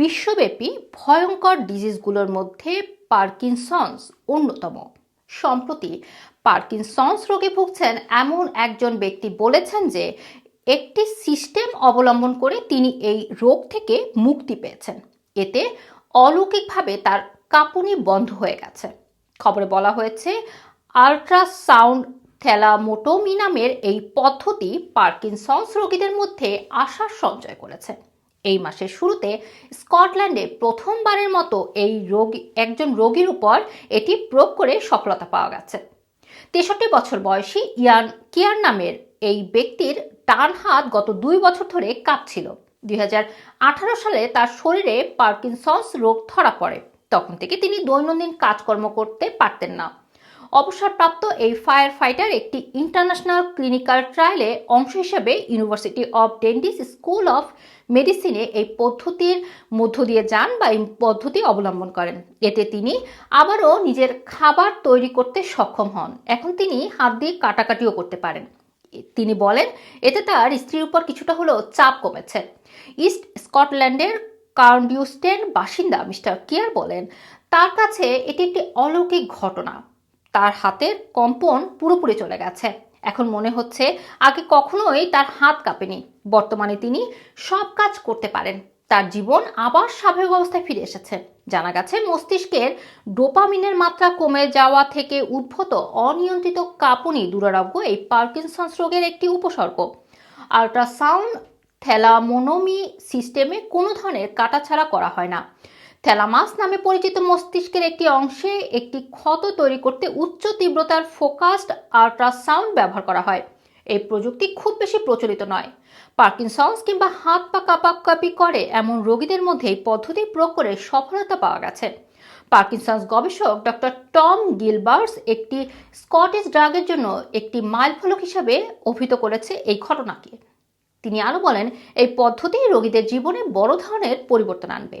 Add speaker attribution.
Speaker 1: বিশ্বব্যাপী ভয়ঙ্কর ডিজিজগুলোর মধ্যে পার্কিনসন্স অন্যতম। সম্প্রতি পার্কিনসন্স রোগে ভুগছেন এমন একজন ব্যক্তি বলেছেন যে, একটি সিস্টেম অবলম্বন করে তিনি এই রোগ থেকে মুক্তি পেয়েছেন। এতে অলৌকিকভাবে তার কাঁপুনি বন্ধ হয়ে গেছে। খবরে বলা হয়েছে আল্ট্রাসাউন্ড থ্যালামোটোমি নামের এই পদ্ধতি পার্কিনসন্স রোগীদের মধ্যে আশার সঞ্চয় করেছে। এই মাসের শুরুতে স্কটল্যান্ডে প্রথমবারের মতো এই রোগী, একজন রোগীর উপর এটি প্রয়োগ করে সফলতা পাওয়া গেছে। তেষট্টি বছর বয়সী ইয়ান কিয়ার নামের এই ব্যক্তির ডান হাত গত দুই বছর ধরে কাঁপছিল। দুই হাজার আঠারো সালে তার শরীরে পার্কিনসন্স রোগ ধরা পড়ে। তখন থেকে তিনি দৈনন্দিন কাজকর্ম করতে পারতেন না। অবসরপ্রাপ্ত এই ফায়ার ফাইটার একটি ইন্টারন্যাশনাল ক্লিনিক্যাল ট্রায়ালে অংশ হিসেবে ইউনিভার্সিটি অফ ডেন্ডিস স্কুল অফ মেডিসিনে এই পদ্ধতির মধ্য দিয়ে যান বা এই পদ্ধতি অবলম্বন করেন। এতে তিনি আবারও নিজের খাবার তৈরি করতে সক্ষম হন। এখন তিনি হাত দিয়ে কাটাকাটিও করতে পারেন। তিনি বলেন, এতে তার স্ত্রীর উপর কিছুটা হলেও চাপ কমেছে। ইস্ট স্কটল্যান্ডের কার্ডিউস্টেন বাসিন্দা মিস্টার কেয়ার বলেন, তার কাছে এটি একটি অলৌকিক ঘটনা। তার হাতের কম্পন পুরোপুরি চলে গেছে। এখন মনে হচ্ছে আগে কখনোই তার হাত কাঁপেনি। বর্তমানে তিনি সব কাজ করতে পারেন। তার জীবন আবার স্বাভাবিক অবস্থায় ফিরে এসেছে। জানা গেছে, মস্তিষ্কের ডোপামিনের মাত্রা কমে যাওয়া থেকে উদ্ভূত অনিয়ন্ত্রিত কাঁপুনি দুরারোগ্য এই পার্কিনসন্স রোগের একটি উপসর্গ। আল্ট্রাসাউন্ড থ্যালামোনোমি সিস্টেমে কোনো ধরনের কাটাছাড়া করা হয় না। থ্যালামাস নামে পরিচিত মস্তিষ্কের একটি অংশে একটি ক্ষত তৈরি করতে উচ্চ তীব্রতার ফোকাসড আল্ট্রাসাউন্ড ব্যবহার করা হয়। এই প্রযুক্তি খুব বেশি প্রচলিত নয়। পার্কিনসন্স কিংবা হাত পা কাঁপাকাঁপি করে এমন রোগীদের মধ্যে এই পদ্ধতি প্রয়োগ করে সফলতা পাওয়া গেছে। পার্কিনসন্স গবেষক ডক্টর টম গিলবার্স একটি স্কটিশ ড্রাগের জন্য একটি মাইলফলক হিসাবে অভিহিত করেছে এই ঘটনাকে। তিনি আরও বলেন, এই পদ্ধতি রোগীদের জীবনে বড় ধরনের পরিবর্তন আনবে।